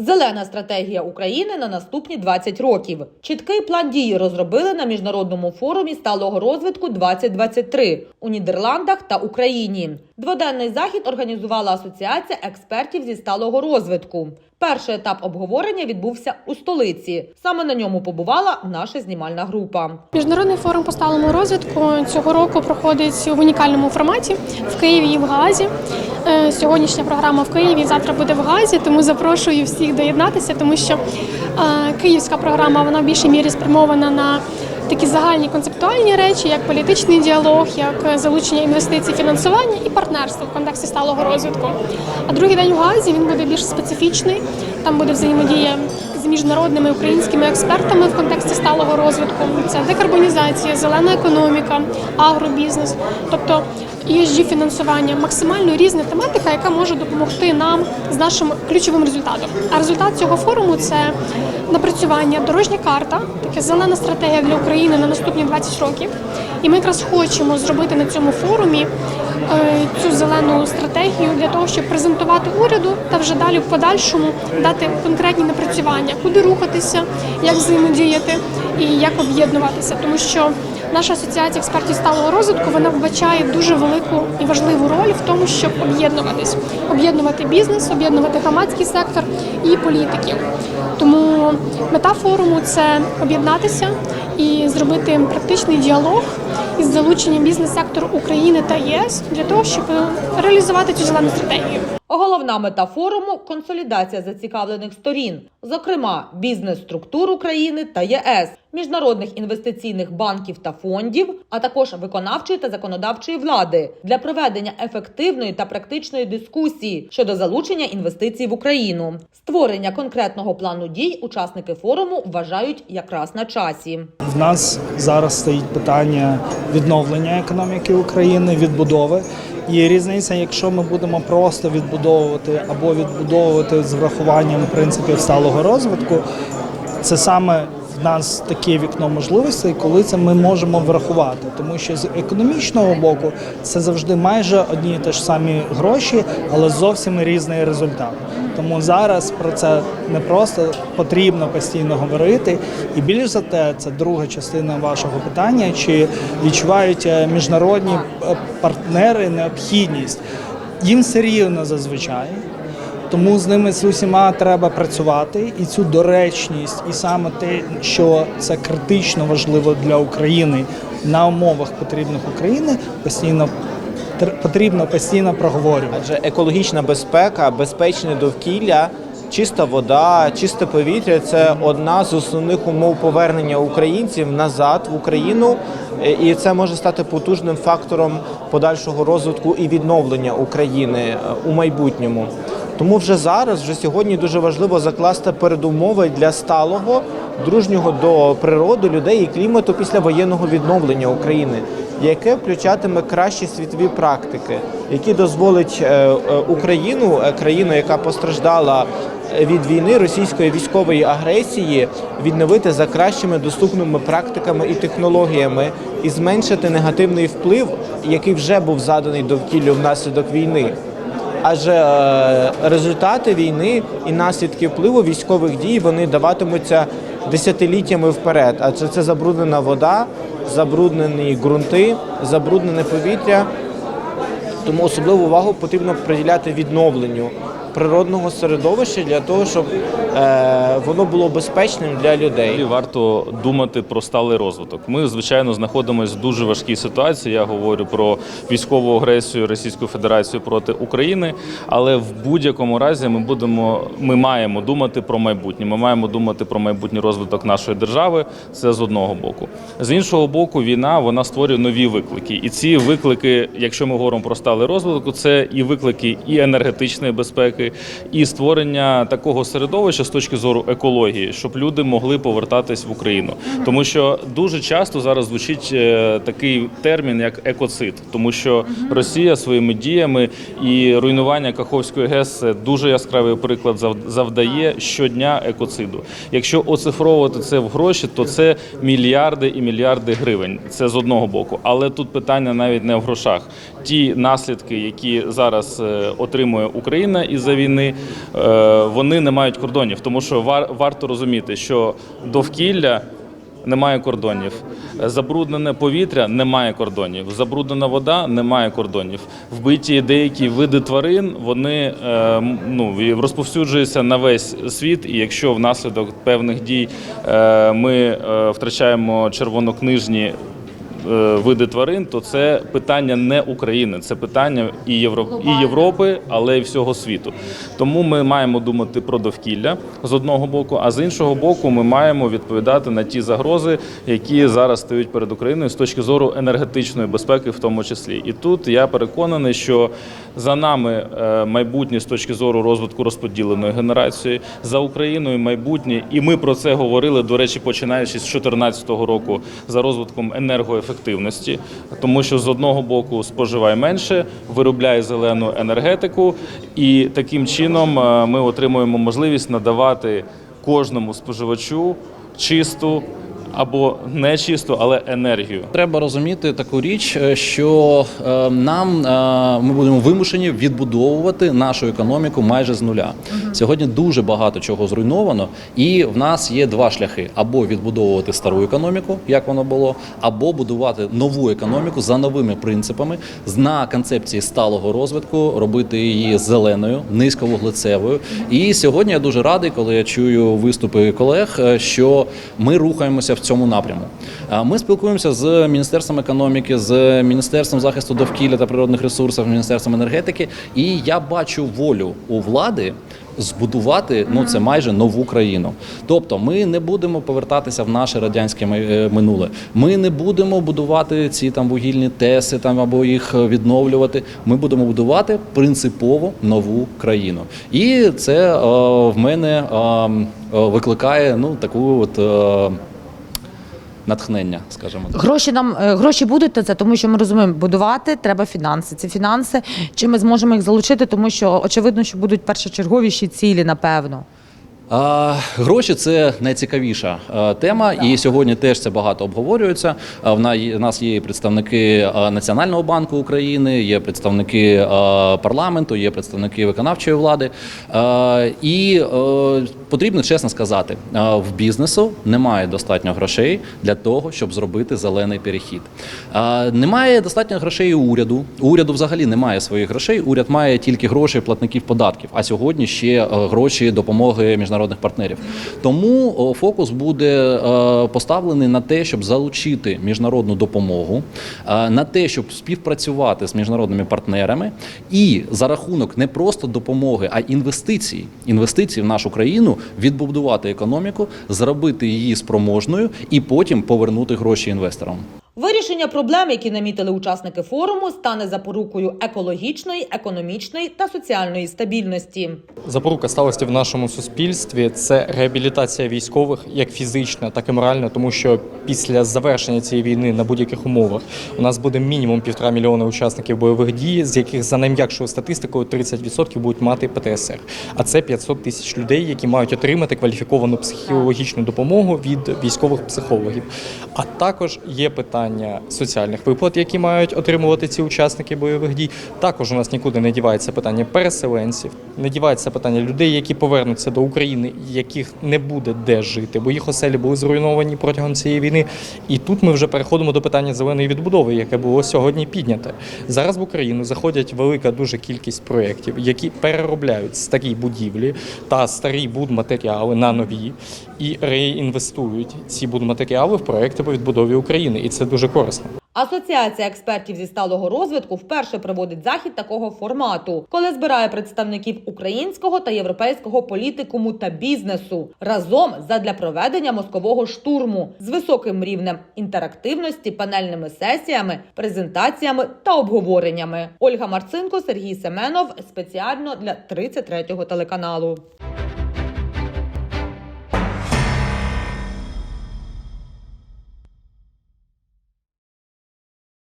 Зелена стратегія України на наступні 20 років. Чіткий план дії розробили на міжнародному форумі сталого розвитку 2023 у Нідерландах та Україні. Дводенний захід організувала асоціація експертів зі сталого розвитку. Перший етап обговорення відбувся у столиці. Саме на ньому побувала наша знімальна група. Міжнародний форум по сталому розвитку цього року проходить в унікальному форматі в Києві і в Гаазі. Е, Сьогоднішня програма в Києві, завтра буде в Гаазі, тому запрошую всіх доєднатися, тому що е, київська програма вона в більшій мірі спрямована на такі загальні концептуальні речі, як політичний діалог, як залучення інвестицій, фінансування і партнерство в контексті сталого розвитку. А другий день в Гаазі він буде більш специфічний. Там буде взаємодія міжнародними українськими експертами в контексті сталого розвитку. Це декарбонізація, зелена економіка, агробізнес, тобто esg фінансування, максимально різна тематика, яка може допомогти нам з нашим ключовим результатом. А результат цього форуму це напрацювання, дорожня карта, така зелена стратегія для України на наступні 20 років. І ми якраз хочемо зробити на цьому форумі цю зелену стратегію для того, щоб презентувати уряду та вже далі в подальшому дати конкретні напрацювання, куди рухатися, як взаємодіяти і як об'єднуватися, тому що наша асоціація експертів сталого розвитку вона вбачає дуже велику і важливу роль в тому, щоб об'єднуватись, об'єднувати бізнес, об'єднувати громадський сектор і політиків. Тому мета форуму це об'єднатися і зробити практичний діалог із залученням бізнес-сектору України та ЄС для того, щоб реалізувати цю зелену стратегію. Головна мета форуму консолідація зацікавлених сторін, зокрема бізнес-структур України та ЄС, міжнародних інвестиційних банків та фондів, а також виконавчої та законодавчої влади для проведення ефективної та практичної дискусії щодо залучення інвестицій в Україну. Створення конкретного плану дій учасники форуму вважають якраз на часі. В нас зараз стоїть питання відновлення економіки України, відбудови. І різниця, якщо ми будемо просто відбудовувати або відбудовувати з врахуванням принципів сталого розвитку, це саме в нас таке вікно можливостей, коли це ми можемо врахувати. Тому що з економічного боку це завжди майже одні і те ж самі гроші, але зовсім різний результат. Тому зараз про це не просто потрібно постійно говорити. І більш за те, це друга частина вашого питання: чи відчувають е, міжнародні е, партнери необхідність? Їм все рівно зазвичай. Тому з ними з усіма треба працювати, і цю доречність, і саме те, що це критично важливо для України на умовах потрібних України, постійно потрібно постійно проговорювати. Адже екологічна безпека, безпечне довкілля, чиста вода, чисте повітря це одна з основних умов повернення українців назад в Україну, і це може стати потужним фактором подальшого розвитку і відновлення України е, у майбутньому. Тому вже зараз, вже сьогодні, дуже важливо закласти передумови для сталого, дружнього до природи, людей і клімату після воєнного відновлення України, яке включатиме кращі світові практики, які дозволять е, е, Україну, е, країну, яка постраждала е, від війни російської військової агресії, відновити за кращими доступними практиками і технологіями і зменшити негативний вплив, який вже був заданий довкіллю внаслідок війни. Адже е, результати війни і наслідки впливу військових дій вони даватимуться десятиліттями вперед. Адже це забруднена вода, забруднені ґрунти, забруднене повітря. Тому особливу увагу потрібно приділяти відновленню природного середовища для того, щоб е, воно було безпечним для людей. І варто думати про сталий розвиток. Ми, звичайно, знаходимося в дуже важкій ситуації. Я говорю про військову агресію Російської Федерації проти України. Але в будь-якому разі ми будемо, ми маємо думати про майбутнє. Ми маємо думати про майбутній розвиток нашої держави. Це з одного боку. З іншого боку, війна вона створює нові виклики. І ці виклики, якщо ми говоримо про сталий розвиток, це і виклики і енергетичної безпеки, і створення такого середовища з точки зору екології, щоб люди могли повертатись в Україну. Тому що дуже часто зараз звучить е, такий термін, як екоцид, тому що Росія своїми діями і руйнування Каховської ГЕС це дуже яскравий приклад зав- завдає щодня екоциду. Якщо оцифровувати це в гроші, то це мільярди і мільярди гривень. Це з одного боку. Але тут питання навіть не в грошах. Ті наслідки, які зараз е, отримує Україна із за війни, е, вони не мають кордонів, тому що вар- варто розуміти, що довкілля. Немає кордонів. Забруднене повітря немає кордонів. Забруднена вода немає кордонів. Вбиті деякі види тварин вони е, ну, розповсюджуються на весь світ. І якщо внаслідок певних дій е, ми втрачаємо червонокнижні види тварин, то це питання не України, це питання і, Євро... і Європи, але й всього світу. Тому ми маємо думати про довкілля з одного боку, а з іншого боку, ми маємо відповідати на ті загрози, які зараз стають перед Україною з точки зору енергетичної безпеки, в тому числі. І тут я переконаний, що за нами е, майбутнє з точки зору розвитку розподіленої генерації, за Україною майбутнє, і ми про це говорили, до речі, починаючи з 2014 року за розвитком енергоефективності, тому що з одного боку споживає менше, виробляє зелену енергетику, і таким чином е, ми отримуємо можливість надавати кожному споживачу чисту або не чисту, але енергію. Треба розуміти таку річ, е, що е, нам е, ми будемо вимушені відбудовувати нашу економіку майже з нуля. Сьогодні дуже багато чого зруйновано, і в нас є два шляхи: або відбудовувати стару економіку, як воно було, або будувати нову економіку за новими принципами, з- на концепції сталого розвитку, робити її зеленою, низьковуглецевою. І сьогодні я дуже радий, коли я чую виступи колег, що ми рухаємося в цьому напряму. Ми спілкуємося з міністерством економіки, з міністерством захисту довкілля та природних ресурсів, міністерством енергетики, і я бачу волю у влади. Збудувати ну це майже нову країну. Тобто, ми не будемо повертатися в наше радянське е, минуле. Ми не будемо будувати ці там вугільні теси там або їх відновлювати. Ми будемо будувати принципово нову країну. І це е, в мене е, викликає ну таку от. Е, натхнення, скажімо. Гроші нам е, гроші будуть на це, тому що ми розуміємо, будувати треба фінанси. Ці фінанси. Чи ми зможемо їх залучити, тому що очевидно, що будуть першочерговіші цілі, напевно. А, гроші це найцікавіша а, тема, і сьогодні теж це багато обговорюється. А, в на- в нас є представники а, Національного банку України, є представники а, парламенту, є представники виконавчої влади. А, і потрібно чесно сказати, а, в бізнесу немає достатньо грошей для того, щоб зробити зелений перехід. А, немає достатньо грошей у уряду. У уряду взагалі немає своїх грошей. Уряд має тільки гроші платників податків. А сьогодні ще гроші допомоги міжнародних партнерів. Тому фокус буде е, поставлений на те, щоб залучити міжнародну допомогу, е, на те, щоб співпрацювати з міжнародними партнерами, і за рахунок не просто допомоги, а інвестицій, інвестицій в нашу країну, відбудувати економіку, зробити її спроможною і потім повернути гроші інвесторам. Вирішення проблем, які намітили учасники форуму, стане запорукою екологічної, економічної та соціальної стабільності. Запорука сталості в нашому суспільстві це реабілітація військових як фізична, так і моральна, тому що після завершення цієї війни на будь-яких умовах у нас буде мінімум півтора мільйона учасників бойових дій, з яких за найм'якшою статистикою 30% будуть мати ПТСР. А це 500 тисяч людей, які мають отримати кваліфіковану психологічну допомогу від військових психологів. А також є питання соціальних виплат, які мають отримувати ці учасники бойових дій. Також у нас нікуди не дівається питання переселенців, не дівається питання людей, які повернуться до України, яких не буде де жити, бо їх оселі були зруйновані протягом цієї війни. І тут ми вже переходимо до питання зеленої відбудови, яке було сьогодні підняте. Зараз в Україну заходять велика дуже кількість проєктів, які переробляють старі будівлі та старі будматеріали на нові і реінвестують ці будматеріали в проекти по відбудові України. І це дуже корисно. Асоціація експертів зі сталого розвитку вперше проводить захід такого формату, коли збирає представників українського та європейського політикуму та бізнесу разом задля проведення мозкового штурму з високим рівнем інтерактивності, панельними сесіями, презентаціями та обговореннями. Ольга Марцинко, Сергій Семенов спеціально для 33-го телеканалу.